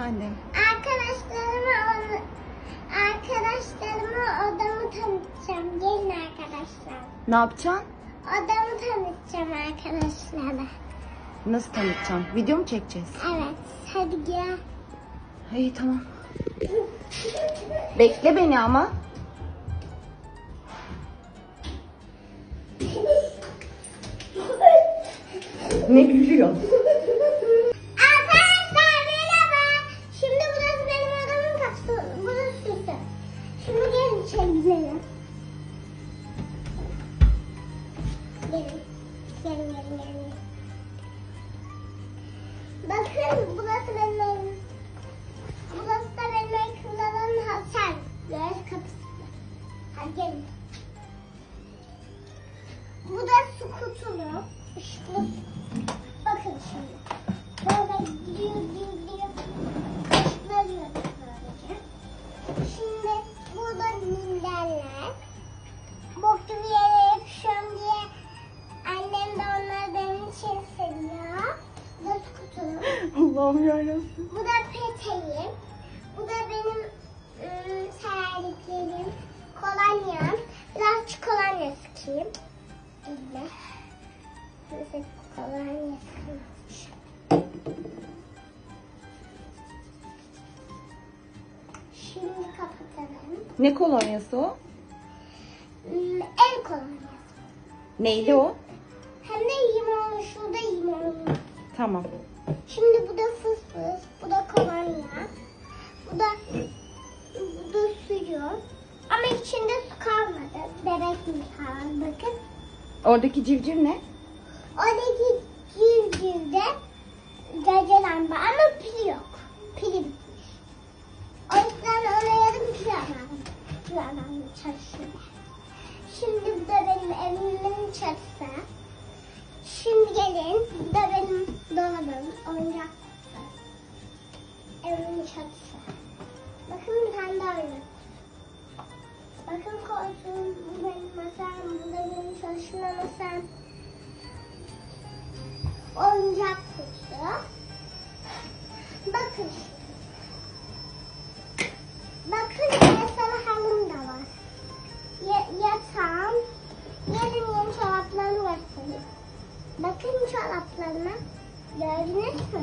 Efendim. Arkadaşlarıma arkadaşlarıma odamı tanıtacağım. Gelin arkadaşlar. Ne yapacaksın? Odamı tanıtacağım arkadaşlara. Nasıl tanıtacaksın? Video mu çekeceğiz? Evet. Hadi gel. İyi tamam. Bekle beni ama. Ne gülüyor? Bakın burası benim evim. Burası da benim ekranımın Hasan. Göğüs kapısı. Hadi. Bu da su kutulu. Işıklı Allah'ım yarabbim. Bu da peteğim. Bu da benim ım, terliklerim. Kolonyam. Birazcık kolonya sıkayım. Böyle. Mesela kolonya sıkayım. Şimdi kapatalım. Ne kolonyası o? El kolonyası. Neydi o? Hem de limon. Şurada limon. Tamam. Şimdi bu da fıs fıs, bu da kolonya, bu da bu da suyu. Ama içinde su kalmadı. Bebek mi kaldı bakın. Oradaki civciv ne? Oradaki civcivde gece lamba ama pil yok. Pili bitmiş. O yüzden ona yarım pil alalım. Pil alalım çalışıyor. Oyuncak. Evimin çatısı. Bakın bir tane. Bakın koltuğum. Bu benim masam. Bu da benim çalışma masam. Oyuncak kutusu. Bakın. Bakın yasal halım da var. Ya, yatağım. Gelin yeni çoraplarımı göstereyim. Bakın çoraplarıma. Gördünüz mü?